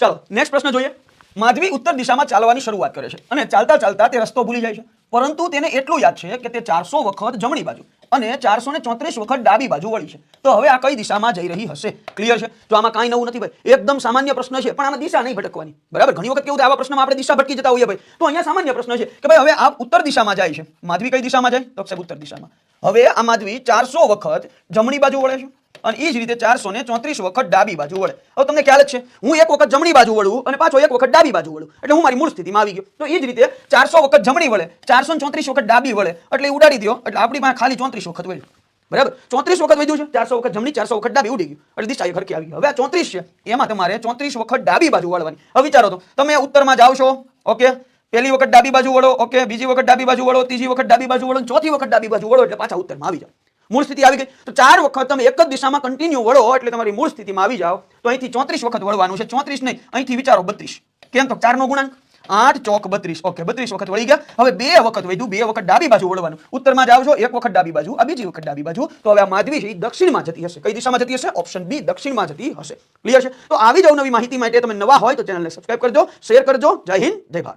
ચાલો નેક્સ્ટ પ્રશ્ન જોઈએ. માધવી ઉત્તર દિશામાં ચાલવાની શરૂઆત કરે છે અને ચાલતા ચાલતા તે રસ્તો ભૂલી જાય છે. પરંતુ તેને એટલું યાદ છે કે તે ચારસો વખત જમણી બાજુ અને ચારસો ચોત્રીસ વખત ડાબી બાજુ વળી છે. તો હવે આ કઈ દિશામાં જઈ રહી હશે? ક્લિયર છે? તો આમાં કાંઈ નવું નથી ભાઈ, એકદમ સામાન્ય પ્રશ્ન છે, પણ આમાં દિશા નહીં ભટકવાની. બરાબર? ઘણી વખત કેવું થાય, આવા પ્રશ્નમાં આપણે દિશા ભટકી જતા હોઈએ ભાઈ. તો અહીંયા સામાન્ય પ્રશ્ન છે કે ભાઈ હવે આ ઉત્તર દિશામાં જાય છે. માધવી કઈ દિશામાં જાય? તો સાહેબ ઉત્તર દિશામાં. હવે આ માધવી ચારસો વખત જમણી બાજુ વળે છે. અને એ જ રીતે ચારસો ને ચોત્રીસ વખત ડાબી બાજુ વળે. હવે તમને ખ્યાલ જ છે, હું એક વખત જમણી બાજુ વળું અને પાછો એક વખત ડાબી બાજુ વળું. એટલે હું મારી મૂળ સ્થિતિમાં આવી ગયો. તો એ જ રીતે ચારસો વખત જમણી વળે, ચારસો ચોત્રીસ વખત ડાબી વળે, એટલે ઉડાડી દો એટલે આપણી પાસે ખાલી ચોત્રીસ વખત વળ્યું. બરાબર? ચોત્રીસ વખત વધ્યું છે, ચારસો વખત જમણી, ચારસો વખત ડાબી, ઉડી ગયું. એટલે દિશા ખરકી આવી હવે આ ચોત્રીસ છે, એમાં તમારે ચોત્રીસ વખત ડાબી બાજુ વળવાની. હવે વિચારો તો, તમે ઉત્તરમાં જાઓ છો, ઓકે? પહેલી વખત ડાબી બાજુ વળો, ઓકે? બીજી વખત ડાબી બાજુ વળો, ત્રીજી વખત ડાબી બાજુ વળો ચોથી વખત ડાબી બાજુ વળો, એટલે પાછા ઉત્તરમાં આવી જાઓ. મૂળ સ્થિતિ આવી ગઈ. તો ચાર વખત તમે એક જ દિશામાં કન્ટિન્યુ વળો એટલે તમારી મૂળ સ્થિતિમાં આવી જાઓ. તો અહીંથી ચોત્રીસ વખત વળવાનું છે. ચોત્રીસ નહીં, અહીંથી વિચારો બત્રીસ. કેમ તો ચારનો ગુણાંક? આઠ ચોક બત્રીસ. ઓકે, બત્રીસ વખત વળી ગયા. હવે બે વખત વધ્યું, બે વખત ડાબી બાજુ વળવાનું. ઉત્તરમાં જાવ છો એક વખત ડાબી બાજુ, આ બીજી વખત ડાબી બાજુ. તો હવે આ માધવી છે એ દક્ષિણમાં જતી હશે. કઈ દિશામાં જતી હશે? ઓપ્શન બી દક્ષિણમાં જતી હશે. ક્લિયર છે? તો આવી જાવ નવી માહિતી માટે. તમે નવા હોય તો ચેનલને સબસ્ક્રાઈબ કરજો શેર કરજો. જય હિન્દ, જય ભારત.